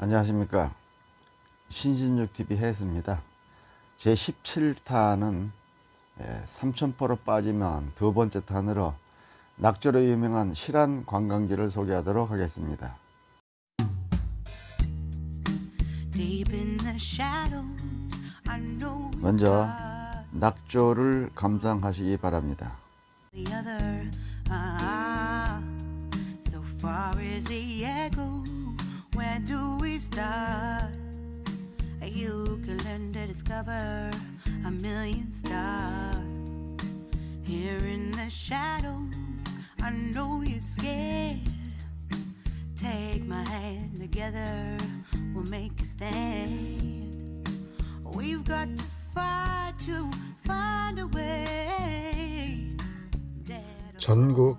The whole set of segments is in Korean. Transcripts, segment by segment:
안녕하십니까. 신신육TV 해수입니다. 제 17탄은 삼천포로 빠지면 두 번째 탄으로 낙조로 유명한 실안 관광지를 소개하도록 하겠습니다. 먼저 낙조를 감상하시기 바랍니다 where do we start? You can learn to discover a million stars. Here in the shadows, I know you're scared. Take my hand together, we'll make a stand. We've got to fight to find a way. 전국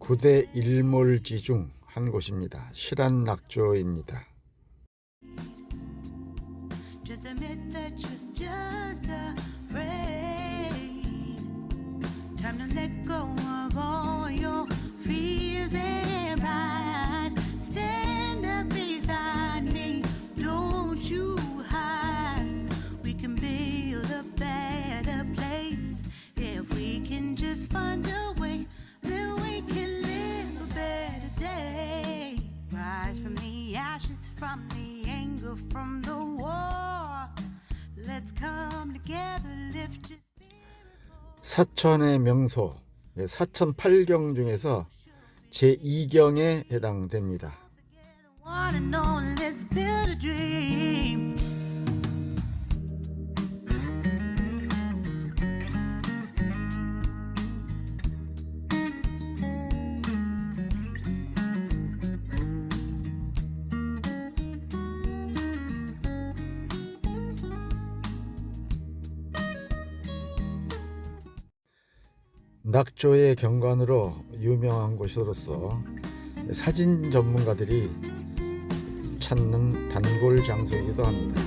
9대 일몰지 중 한 곳입니다. 실안낙조입니다. Ashes, from the anger, from the war. Let's come together, lift your 사천의 명소, 예, 사천 팔경 중에서 제2경에 해당됩니다. one and all. Let's build a dream. 낙조의 경관으로 유명한 곳으로서 사진 전문가들이 찾는 단골 장소이기도 합니다.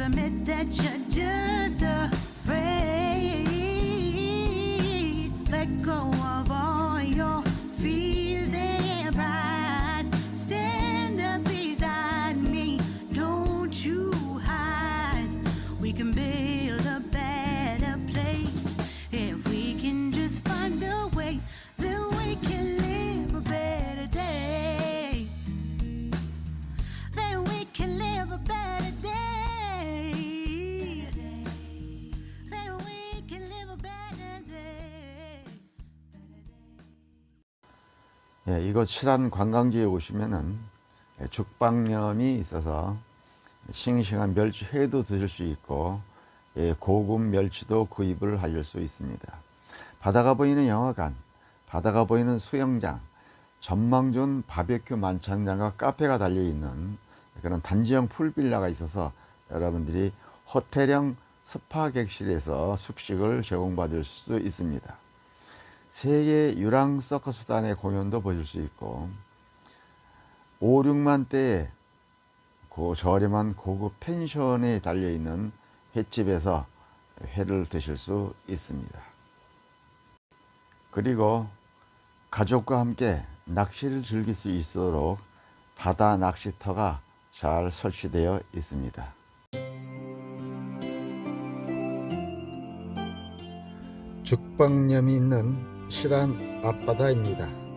Admit that you're just 예, 이곳 실안 관광지에 오시면은 예, 죽방염이 있어서 싱싱한 멸치 회도 드실 수 있고 예, 고급 멸치도 구입을 하실 수 있습니다. 바다가 보이는 영화관, 바다가 보이는 수영장, 전망 좋은 바베큐 만찬장과 카페가 달려 있는 그런 단지형 풀빌라가 있어서 여러분들이 호텔형 스파 객실에서 숙식을 제공받을 수 있습니다. 세계 유랑 서커스단의 공연도 보실 수 있고 5, 6만 대의 고 저렴한 고급 펜션에 달려있는 횟집에서 회를 드실 수 있습니다. 그리고 가족과 함께 낚시를 즐길 수 있도록 바다 낚시터가 잘 설치되어 있습니다. 죽방염이 있는 실안 앞바다입니다.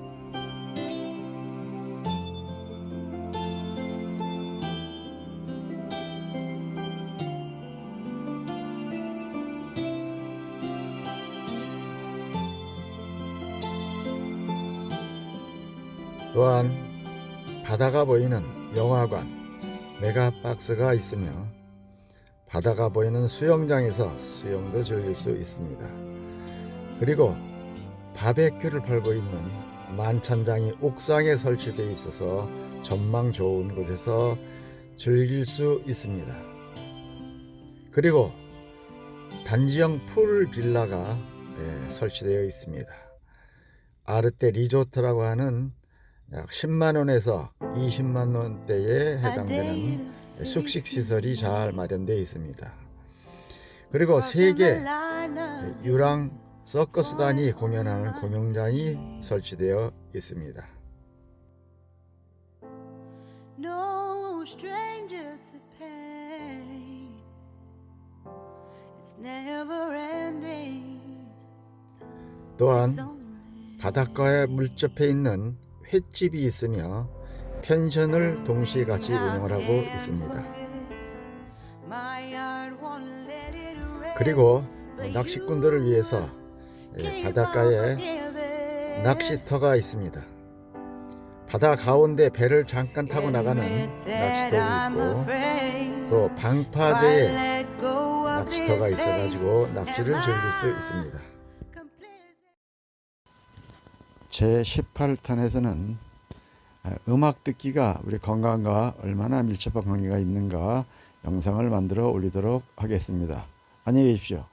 또한 바다가 보이는 영화관, 메가박스가 있으며 바다가 보이는 수영장에서 수영도 즐길 수 있습니다. 그리고 바베큐를 팔고 있는 만찬장이 옥상에 설치되어 있어서 전망 좋은 곳에서 즐길 수 있습니다. 그리고 단지형 풀 빌라가 예, 설치되어 있습니다. 아르테 리조트라고 하는 약 10만 원에서 20만 원대에 해당되는 숙식 시설이 잘 마련되어 있습니다. 그리고 세계 유랑 서커스단이 공연하는 공연장이 설치되어 있습니다. 또한 바닷가에 물접해 있는 횟집이 있으며 펜션을 동시에 같이 운영을 하고 있습니다. It rest. 그리고 낚시꾼들을 위해서 예, 바닷가에. 낚시터가 있습니다. 바다 가운데 배를 잠깐 타고 나가는 낚시터도 있고. 또 방파제에 낚시터가 있어가지고 낚시를 즐길 수 있습니다. 제 18탄에서는 음악 듣기가 우리 건강과 얼마나 밀접한 관계가 있는가 영상을 만들어 올리도록 하겠습니다. 안녕히 계십시오.